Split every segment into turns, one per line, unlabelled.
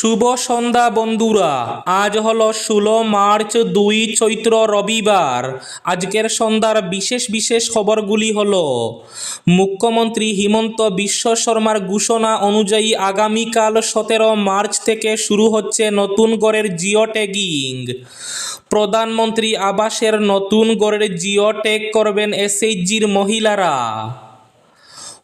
শুভ সন্ধ্যা বন্ধুরা। আজ হলো ষোলো মার্চ দুই চৈত্র রবিবার। আজকের সন্ধ্যার বিশেষ বিশেষ খবরগুলি হল, মুখ্যমন্ত্রী হিমন্ত বিশ্ব শর্মার ঘোষণা অনুযায়ী আগামীকাল সতেরো মার্চ থেকে শুরু হচ্ছে নতুন গড়ের জিও ট্যাগিং। প্রধানমন্ত্রী আবাসের নতুন গড়ের জিও ট্যাগ করবেন এসএইচজির মহিলারা।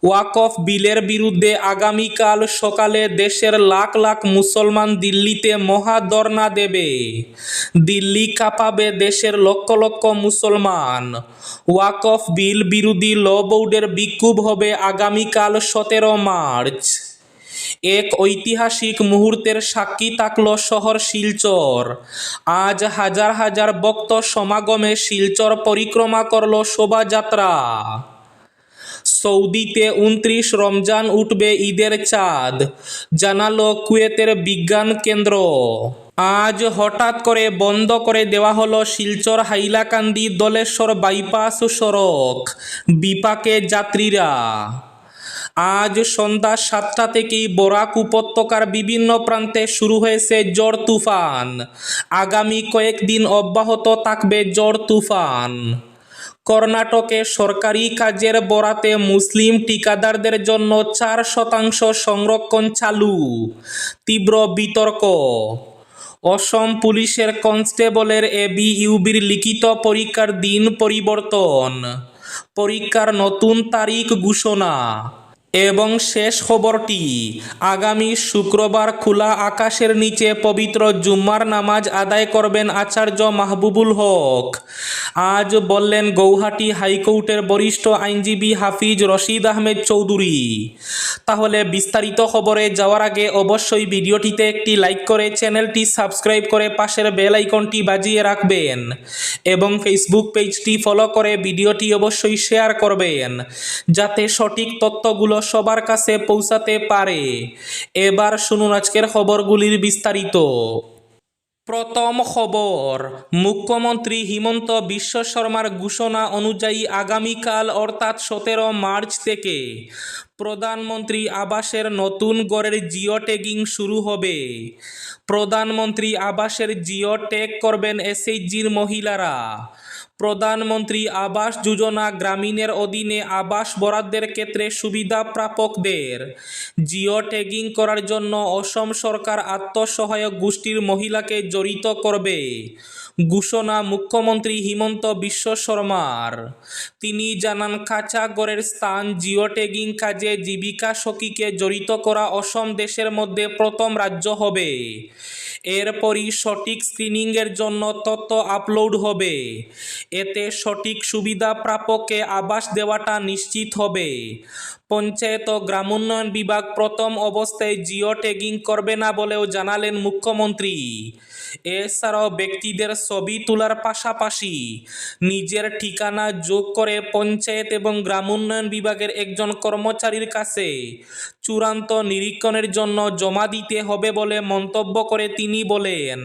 ওয়াকফ বিলের বিরুদ্ধে আগামীকাল সকালে দেশের লাখ লাখ মুসলমান দিল্লিতে মহাধর্ণা দেবে। দিল্লি কাঁপাবে দেশের লক্ষ লক্ষ মুসলমান। ওয়াকফ বিল বিরোধী ল বোর্ডের বিক্ষোভ হবে আগামীকাল সতেরো মার্চ। এক ঐতিহাসিক মুহূর্তের সাক্ষী থাকল শহর শিলচর। আজ হাজার হাজার ভক্ত সমাগমে শিলচর পরিক্রমা করল শোভাযাত্রা। সৌদিতে উনত্রিশ রমজান উঠবে ঈদের চাঁদ। জানালো কুয়েতের বিজ্ঞান কেন্দ্র। আজ হঠাৎ করে বন্ধ করে দেওয়া হলো শিলচর হাইলাকান্দি দলেশ্বর বাইপাস সড়ক, বিপাকে যাত্রীরা। আজ সন্ধ্যা সাতটা থেকেই বরাক উপত্যকার বিভিন্ন প্রান্তে শুরু হয়েছে জ্বর তুফান। আগামী কয়েকদিন অব্যাহত থাকবে ঝড় তুফান। কর্ণাটকে সরকারি কাজের বরাতে মুসলিম টিকাদারদের জন্য চার শতাংশ সংরক্ষণ চালু। তীব্র বিতর্ক। অসম পুলিশের কনস্টেবলের এবিইউবির লিখিত পরীক্ষার দিন পরিবর্তন। পরীক্ষার নতুন তারিখ ঘোষণা। এবং শেষ খবরটি, আগামী শুক্রবার খোলা আকাশের নিচে পবিত্র জুম্মার নামাজ আদায় করবেন আচার্য মাহবুবুল হক। আজ বললেন গৌহাটি হাইকোর্টের বরিষ্ঠ আইনজীবী হাফিজ রশিদ আহমেদ চৌধুরী। তাহলে বিস্তারিত খবরে যাওয়ার আগে অবশ্যই ভিডিওটিতে একটি লাইক করে চ্যানেলটি সাবস্ক্রাইব করে পাশের বেল আইকনটি বাজিয়ে রাখবেন এবং ফেসবুক পেজটি ফলো করে ভিডিওটি অবশ্যই শেয়ার করবেন, যাতে সঠিক তথ্যগুলো সবার কাছে পৌঁছাতে পারে। এবার শুনুন আজকের খবরগুলির বিস্তারিত। প্রথম খবর, মুখ্যমন্ত্রী হিমন্ত বিশ্ব শর্মার ঘোষণা অনুযায়ী আগামীকাল, অর্থাৎ সতেরো মার্চ থেকে প্রধানমন্ত্রী আবাসের নতুন গড়ের জিও ট্যাগিং শুরু হবে। প্রধানমন্ত্রী আবাসের জিও ট্যাগ করবেন এসএইচজির মহিলারা। প্রধানমন্ত্রী আবাস যোজনা গ্রামীণের অধীনে আবাস বরাদ্দের ক্ষেত্রে সুবিধা প্রাপকদের জিও ট্যাগিং করার জন্য অসম সরকার আত্মসহায়ক গোষ্ঠীর মহিলাকে জড়িত করবে, ঘোষণা মুখ্যমন্ত্রী হিমন্ত বিশ্ব শর্মার। তিনি জানান কাঁচা গড়ের স্থান জিও ট্যাগিং কাজে জীবিকা সখীকে জড়িত করা অসম দেশের মধ্যে প্রথম রাজ্য হবে। এরপরই সঠিক স্ক্রিনিংয়ের জন্য তথ্য আপলোড হবে। এতে সঠিক সুবিধা প্রাপককে আবাস দেওয়াটা নিশ্চিত হবে। পঞ্চায়েত ও গ্রামোন্নয়ন বিভাগ প্রথম অবস্থায় জিও ট্যাগিং করবে না বলেও জানালেন মুখ্যমন্ত্রী। এছাড়াও ব্যক্তিদের ছবি তোলার পাশাপাশি নিজের ঠিকানা যোগ করে পঞ্চায়েত এবং গ্রামোন্নয়ন বিভাগের একজন কর্মচারীর কাছে চূড়ান্ত নিরীক্ষণের জন্য জমা দিতে হবে বলে মন্তব্য করে তিনি বলেন,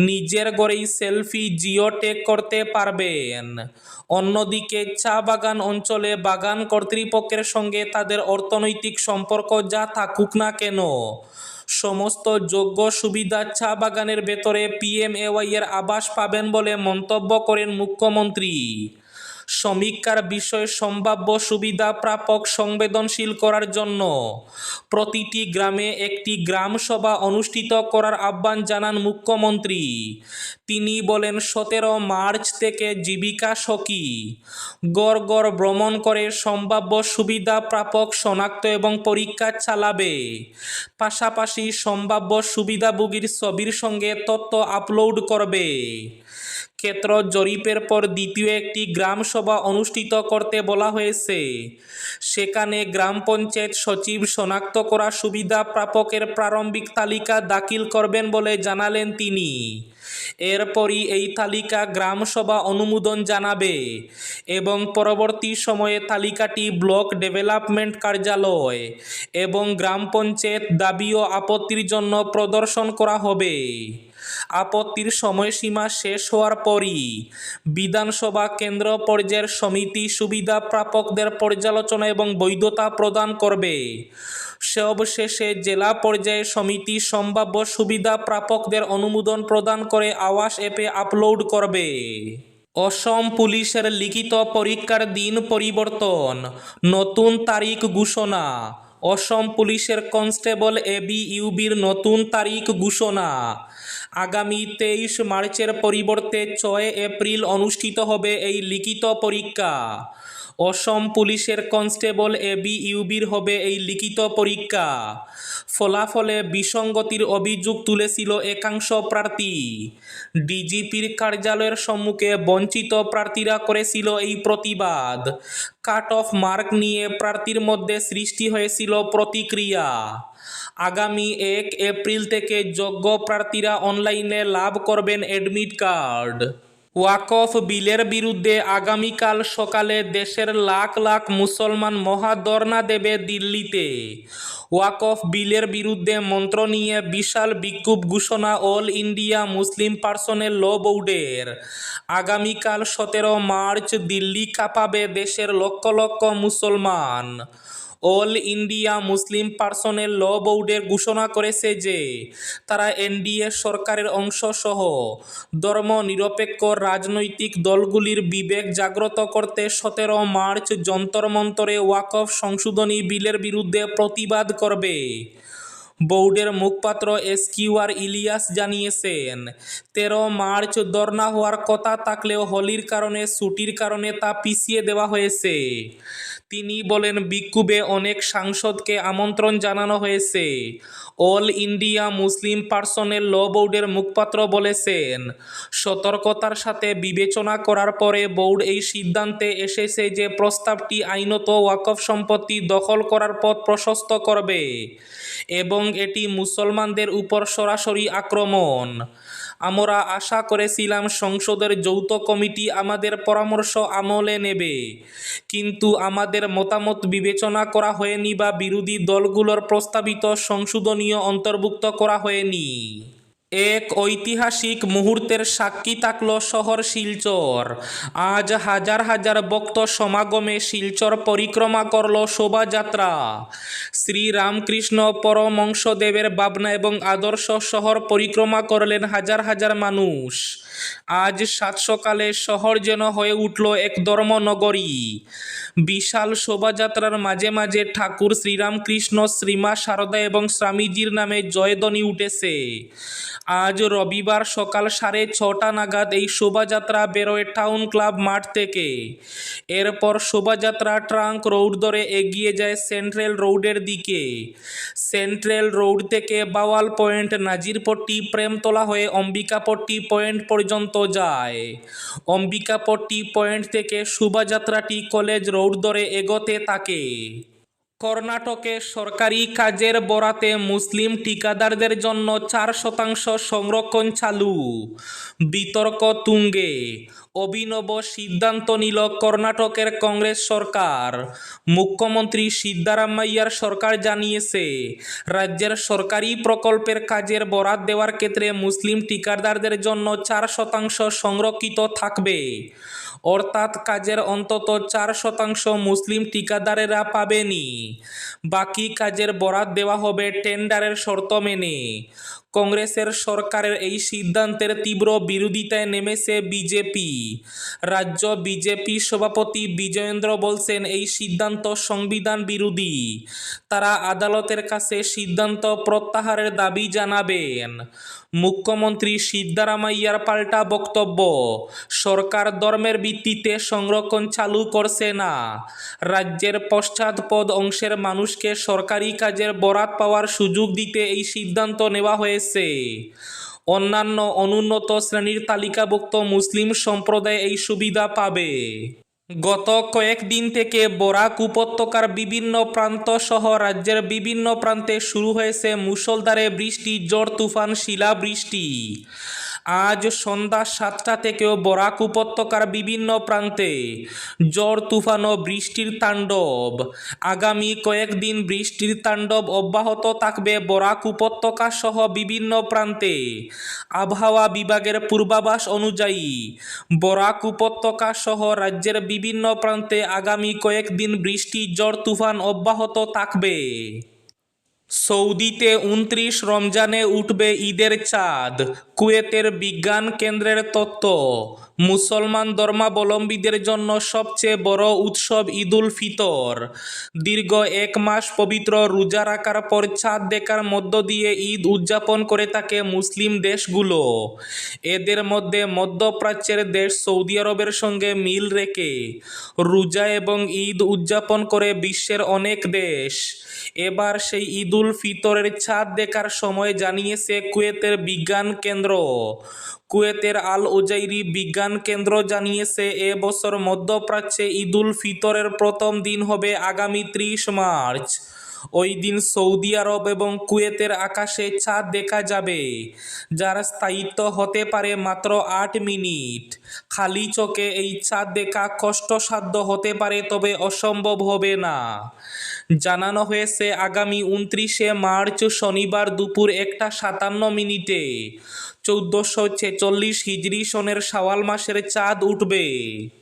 নিজের গড়েই সেলফি জিও ট্যাগ করতে পারবেন। অন্যদিকে চা বাগান অঞ্চলে বাগান কর্তৃপক্ষের সঙ্গে তাদের অর্থনৈতিক সম্পর্ক যা থাকুক না কেন। সমস্ত যোগ্য সুবিধা চা বাগানের ভেতরে পিএমএওয়াই এর আবাস পাবেন বলে মন্তব্য করেন মুখ্যমন্ত্রী। সমীক্ষার বিষয়ে সম্ভাব্য সুবিধা প্রাপক সংবেদনশীল করার জন্য। প্রতিটি গ্রামে একটি গ্রাম সভা অনুষ্ঠিত করার আহ্বান জানান মুখ্যমন্ত্রী। তিনি বলেন, সতেরো মার্চ থেকে জীবিকা সখী, গড় গড় ভ্রমণ করে সম্ভাব্য সুবিধা প্রাপক শনাক্ত এবং পরীক্ষা চালাবে। পাশাপাশি সম্ভাব্য সুবিধাভোগীর ছবির সঙ্গে তথ্য আপলোড করবে। ক্ষেত্র জরিপের পর দ্বিতীয় একটি গ্রাম সভা অনুষ্ঠিত করতে বলা হয়েছে। সেখানে গ্রাম পঞ্চায়েত সচিব শনাক্ত করা সুবিধা প্রাপকের প্রারম্ভিক তালিকা দাখিল করবেন বলে জানালেন তিনি। এরপরই এই তালিকা গ্রাম সভা অনুমোদন জানাবে এবং পরবর্তী সময়ে তালিকাটি ব্লক ডেভেলপমেন্ট কার্যালয় এবং গ্রাম পঞ্চায়েত দাবি ও আপত্তির জন্য প্রদর্শন করা হবে। আপত্তির সময়সীমা শেষ হওয়ার পরই বিধানসভা কেন্দ্র পর্যায়ের সমিতি সুবিধা প্রাপকদের পর্যালোচনা এবং বৈধতা প্রদান করবে। সবশেষে জেলা পর্যায়ে সমিতি সম্ভাব্য সুবিধা প্রাপকদের অনুমোদন প্রদান করে আওয়াস অ্যাপে আপলোড করবে। অসম পুলিশের লিখিত পরীক্ষার দিন পরিবর্তন, নতুন তারিখ ঘোষণা। অসম পুলিশের কনস্টেবল এবি ইউবির নতুন তারিখ ঘোষণা। আগামী তেইশ মার্চের পরিবর্তে ছয় এপ্রিল অনুষ্ঠিত হবে এই লিখিত পরীক্ষা। অসম পুলিশের কনস্টেবল এবি ইউবির হবে এই লিখিত পরীক্ষা ফলাফলে বিসঙ্গতির অভিযোগ তুলেছিল একাংশ প্রার্থী ডিজিপির কার্যালয়ের সম্মুখে বঞ্চিত প্রার্থীরা করেছিল এই প্রতিবাদ কাট অফ মার্ক নিয়ে প্রার্থীর মধ্যে সৃষ্টি হয়েছিল প্রতিক্রিয়া আগামী এক এপ্রিল থেকে যোগ্য প্রার্থীরা অনলাইনে লাভ করবেন অ্যাডমিট কার্ড ওয়াকফ বিলের বিরুদ্ধে আগামীকাল সকালে দেশের লাখ লাখ মুসলমান মহাধর্ণা দেবে দিল্লিতে। ওয়াকফ বিলের বিরুদ্ধে মন্ত্র নিয়ে বিশাল বিক্ষোভ ঘোষণা অল ইন্ডিয়া মুসলিম পার্সনের ল বোর্ডের। আগামীকাল সতেরো মার্চ দিল্লি কাঁপাবে দেশের লক্ষ লক্ষ মুসলমান। অল ইন্ডিয়া মুসলিম পার্সনের ল বোর্ডের ঘোষণা করেছে যে, তারা এনডিএ সরকারের অংশসহ ধর্ম নিরপেক্ষ রাজনৈতিক দলগুলির বিবেক জাগ্রত করতে সতেরো মার্চ যন্তর মন্তরে ওয়াকফ সংশোধনী বিলের বিরুদ্ধে প্রতিবাদ করবে। বোর্ডের মুখপাত্র এস কিউআর ইলিয়াস জানিয়েছেন, তেরো মার্চ ধর্না হওয়ার কথা থাকলেও হোলির কারণে, ছুটির কারণে তা পিছিয়ে দেওয়া হয়েছে। তিনি বলেন, বিক্ষোভে অনেক সাংসদকে আমন্ত্রণ জানানো হয়েছে। All India Muslim Personal Law বোর্ডের মুখপাত্র বলেছেন, সতর্কতার সাথে বিবেচনা করার পরে বোর্ড এই সিদ্ধান্তে এসেছে যে প্রস্তাবটি আইনত ওয়াকফ সম্পত্তি দখল করার পথ প্রশস্ত করবে এবং এটি মুসলমানদের উপর সরাসরি আক্রমণ। আমরা আশা করেছিলাম সংসদের যৌথ কমিটি আমাদের পরামর্শ আমলে নেবে। কিন্তু আমাদের মতামত বিবেচনা করা হয়নি বা বিরোধী দলগুলোর প্রস্তাবিত সংশোধনীয় অন্তর্ভুক্ত করা হয়নি। এক ঐতিহাসিক মুহূর্তের সাক্ষী থাকল শহর শিলচর। আজ হাজার হাজার ভক্ত সমাগমে শিলচর পরিক্রমা করল শোভাযাত্রা। শ্রী রামকৃষ্ণ পরমংশদেবের ভাবনা এবং আদর্শ শহর পরিক্রমা করলেন হাজার হাজার মানুষ। আজ সাত সকালে শহর যেন হয়ে উঠল এক ধর্মনগরী। বিশাল শোভাযাত্রার মাঝে মাঝে ঠাকুর শ্রীরামকৃষ্ণ, শ্রীমা শারদা এবং স্বামীজির নামে জয়ধ্বনি উঠেছে। আজ রবিবার সকাল সাড়ে ছটা নাগাদ এই শোভাযাত্রা বেরোয় টাউন ক্লাব মাঠ থেকে। এরপর শোভাযাত্রা ট্রাঙ্ক রোড ধরে এগিয়ে যায় সেন্ট্রাল রোডের দিকে। সেন্ট্রাল রোড থেকে বাওয়াল পয়েন্ট নাজিরপট্টি প্রেমতলা হয়ে অম্বিকাপট্টি পয়েন্ট পর্যন্ত যায়। অম্বিকাপট্টি পয়েন্ট থেকে শোভাযাত্রাটি কলেজ রোড ধরে এগোতে থাকে কর্ণাটকে সরকারি কাজের বরাতে মুসলিম ঠিকাদারদের জন্য চার শতাংশ সংরক্ষণ চালু। বিতর্ক তুঙ্গে। অভিনব সিদ্ধান্ত নিল কর্ণাটকের কংগ্রেস সরকার। মুখ্যমন্ত্রী সিদ্ধারামাইয়ার সরকার জানিয়েছে, রাজ্যের সরকারি প্রকল্পের কাজের বরাত দেওয়ার ক্ষেত্রে মুসলিম ঠিকাদারদের জন্য চার শতাংশ সংরক্ষিত থাকবে। অর্থাৎ কাজের অন্তত চার শতাংশ মুসলিম ঠিকাদারেরা পাবেনি। বাকি কাজের বরাত দেওয়া হবে টেন্ডারের শর্ত মেনে। কংগ্রেসের সরকারের এই সিদ্ধান্তের তীব্র বিরোধিতায় নেমেছে বিজেপি। রাজ্য বিজেপি সভাপতি বিজয়েন্দ্র বলছেন, এই সিদ্ধান্ত সংবিধান বিরোধী। তারা আদালতের কাছে সিদ্ধান্ত প্রত্যাহারের দাবি জানাবেন। মুখ্যমন্ত্রী সিদ্ধারামাইয়ার পাল্টা বক্তব্য, সরকার ধর্মের ভিত্তিতে সংরক্ষণ চালু করছে না। রাজ্যের পশ্চাৎপদ অংশের মানুষকে সরকারি কাজের বরাত পাওয়ার সুযোগ দিতে এই সিদ্ধান্ত নেওয়া হয়েছে। অন্যান্য অনুন্নত শ্রেণির তালিকাভুক্ত মুসলিম সম্প্রদায় এই সুবিধা পাবে। গত কয়েকদিন থেকে বরাক উপত্যকার বিভিন্ন প্রান্ত সহ রাজ্যের বিভিন্ন প্রান্তে শুরু হয়েছে মুসলধারে বৃষ্টি, জ্বর, তুফান, শিলাবৃষ্টি। আজ সন্ধ্যা সাতটা থেকেও বরাক উপত্যকার বিভিন্ন প্রান্তে ঝড়, তুফান ও বৃষ্টির তাণ্ডব। আগামী কয়েকদিন বৃষ্টির তাণ্ডব অব্যাহত থাকবে বরাক উপত্যকা সহ বিভিন্ন প্রান্তে। আবহাওয়া বিভাগের পূর্বাভাস অনুযায়ী বরাক উপত্যকা সহ রাজ্যের বিভিন্ন প্রান্তে আগামী কয়েকদিন বৃষ্টি, ঝড়, তুফান অব্যাহত থাকবে। সৌদিতে উনত্রিশ রমজানে উঠবে ঈদের চাঁদ, কুয়েতের বিজ্ঞান কেন্দ্রের তত্ত্ব। মুসলমান ধর্মাবলম্বীদের জন্য সবচেয়ে বড় উৎসব ঈদুল ফিতর। দীর্ঘ এক মাস পবিত্র রোজা রাখার পর চাঁদ দেখার মধ্য দিয়ে ঈদ উদযাপন করে থাকে মুসলিম দেশগুলো। এদের মধ্যে মধ্যপ্রাচ্যের দেশ সৌদি আরবের সঙ্গে মিল রেখে রোজা এবং ঈদ উদযাপন করে বিশ্বের অনেক দেশ। এবার সেই ঈদুল ফিতরের চাঁদ দেখার সময় জানিয়েছে কুয়েতের বিজ্ঞান কেন্দ্র। কুয়েতের আল ওজাইরি বিজ্ঞান কেন্দ্র জানিয়েছে, এ বছর মধ্যপ্রাচ্যে ঈদুল ফিতরের প্রথম দিন হবে আগামী ত্রিশ মার্চ। ওই দিন সৌদি আরব এবং কুয়েতের আকাশে চাঁদ দেখা যাবে, যার স্থায়িত্ব হতে পারে মাত্র আট মিনিট। খালি চোখে এই চাঁদ দেখা কষ্টসাধ্য হতে পারে, তবে অসম্ভব হবে না। জানানো হয়েছে, আগামী উনত্রিশে মার্চ শনিবার দুপুর একটা সাতান্ন মিনিটে। চৌদ্দশো ছেচল্লিশ হিজরি সনের শাওয়াল মাসের চাঁদ উঠবে।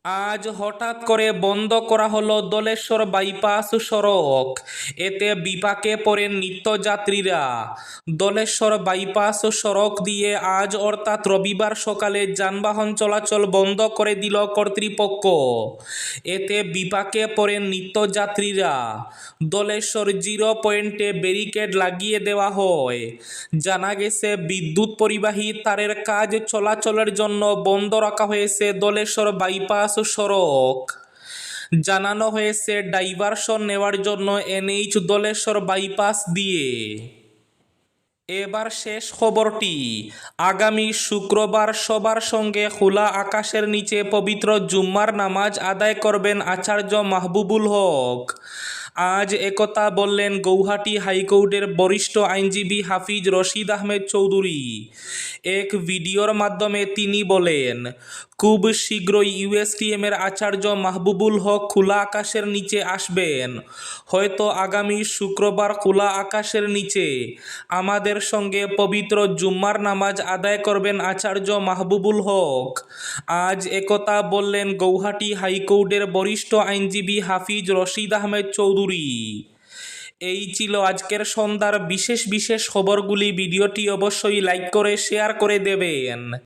আজ হঠাৎ করে বন্ধ করা হলো দলেশ্বর বাইপাস সড়ক। এতে বিপাকে পড়েন নিত্যযাত্রীরা। দলেশ্বর বাইপাস সড়ক দিয়ে আজ অর্থাৎ রবিবার সকালে যানবাহন চলাচল বন্ধ করে দিল কর্তৃপক্ষ। এতে বিপাকে পড়েন নিত্যযাত্রীরা। দলেশ্বর জিরো পয়েন্টে ব্যারিকেড লাগিয়ে দেওয়া হয়। জানা গেছে, বিদ্যুৎ পরিবাহী তারের কাজ চলাচলের জন্য বন্ধ রাখা হয়েছে দলেশ্বর বাইপাস সড়ক। জানানো হয়েছে, ডাইভারশন নেওয়ার জন্য এনএইচ দলেশ্বর বাইপাস দিয়ে। এবার শেষ খবরটি। আগামী শুক্রবার সবার সঙ্গে খোলা আকাশের নিচে পবিত্র জুম্মার নামাজ আদায় করবেন আচার্য মাহবুবুল হক। আজ একথা বললেন গৌহাটি হাইকোর্টের বরিষ্ঠ আইনজীবী হাফিজ রশিদ আহমেদ চৌধুরী। এক ভিডিওর মাধ্যমে তিনি বলেন খুব শীঘ্রই ইউএসটিএমের আচার্য মাহবুবুল হক খোলা আকাশের নিচে আসবেন। হয়তো আগামী শুক্রবার খোলা আকাশের নিচে। আমাদের সঙ্গে পবিত্র জুম্মার নামাজ আদায় করবেন আচার্য মাহবুবুল হক। আজ একথা বললেন গৌহাটি হাইকোর্টের বরিষ্ঠ আইনজীবী হাফিজ রশিদ আহমেদ চৌধুরী। এই ছিল আজকের সন্ধ্যার বিশেষ বিশেষ খবরগুলি। ভিডিওটি অবশ্যই লাইক করে, শেয়ার করে দেবেন।